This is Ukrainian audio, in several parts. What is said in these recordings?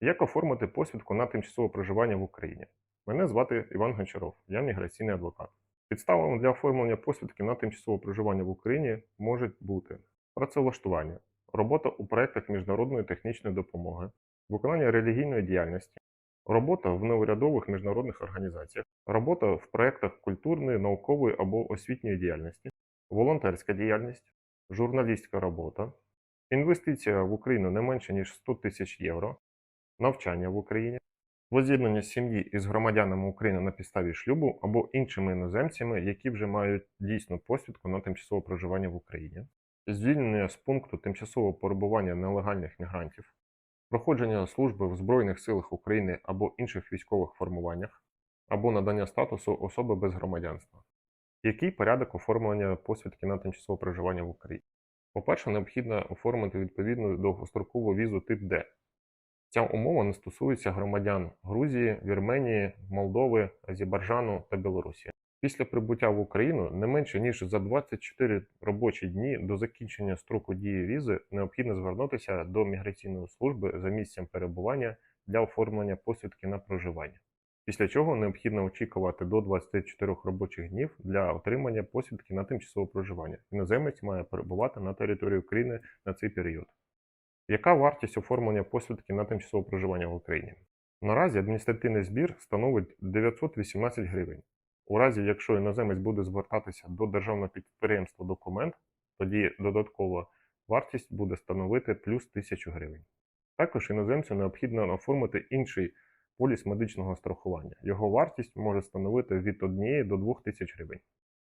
Як оформити посвідку на тимчасове проживання в Україні? Мене звати Іван Гончаров, я міграційний адвокат. Підставами для оформлення посвідки на тимчасове проживання в Україні можуть бути працевлаштування, робота у проєктах міжнародної технічної допомоги, виконання релігійної діяльності, робота в неурядових міжнародних організаціях, робота в проєктах культурної, наукової або освітньої діяльності, волонтерська діяльність, журналістська робота, інвестиція в Україну не менше ніж 100 тисяч євро, навчання в Україні, воз'єднання сім'ї із громадянами України на підставі шлюбу або іншими іноземцями, які вже мають дійсну посвідку на тимчасове проживання в Україні, звільнення з пункту тимчасового перебування нелегальних мігрантів, проходження служби в Збройних силах України або інших військових формуваннях, або надання статусу особи без громадянства. Який порядок оформлення посвідки на тимчасове проживання в Україні? По-перше, необхідно оформити відповідну довгострокову візу тип Д. Ця умова не стосується громадян Грузії, Вірменії, Молдови, Азербайджану та Білорусі. Після прибуття в Україну не менше ніж за 24 робочі дні до закінчення строку дії візи необхідно звернутися до міграційної служби за місцем перебування для оформлення посвідки на проживання. Після чого необхідно очікувати до 24 робочих днів для отримання посвідки на тимчасове проживання. Іноземець має перебувати на території України на цей період. Яка вартість оформлення посвідки на тимчасове проживання в Україні? Наразі адміністративний збір становить 918 гривень. У разі, якщо іноземець буде звертатися до державного підприємства документ, тоді додаткова вартість буде становити плюс 1000 гривень. Також іноземцю необхідно оформити інший поліс медичного страхування. Його вартість може становити від 1 до 2 тисяч гривень.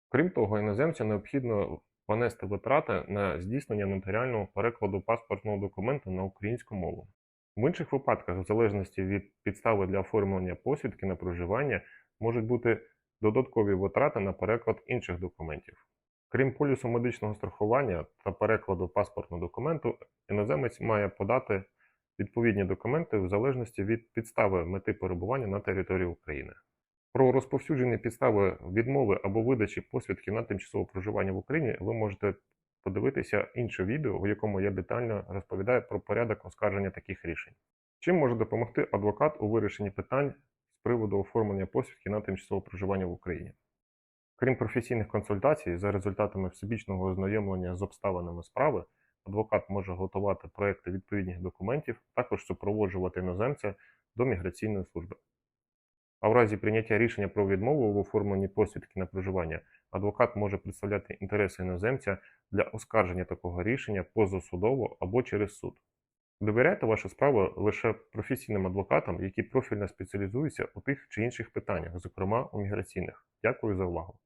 Крім того, іноземцю необхідно понести витрати на здійснення нотаріального перекладу паспортного документу на українську мову. В інших випадках, в залежності від підстави для оформлення посвідки на проживання, можуть бути додаткові витрати на переклад інших документів. Крім полісу медичного страхування та перекладу паспортного документу, іноземець має подати відповідні документи в залежності від підстави мети перебування на території України. Про розповсюджені підстави відмови або видачі посвідки на тимчасове проживання в Україні ви можете подивитися інше відео, в якому я детально розповідаю про порядок оскарження таких рішень. Чим може допомогти адвокат у вирішенні питань з приводу оформлення посвідки на тимчасове проживання в Україні? Крім професійних консультацій, за результатами всебічного ознайомлення з обставинами справи, адвокат може готувати проекти відповідних документів, також супроводжувати іноземця до міграційної служби. А в разі прийняття рішення про відмову в оформленні посвідки на проживання, адвокат може представляти інтереси іноземця для оскарження такого рішення позасудово або через суд. Довіряйте вашу справу лише професійним адвокатам, які профільно спеціалізуються у тих чи інших питаннях, зокрема у міграційних. Дякую за увагу.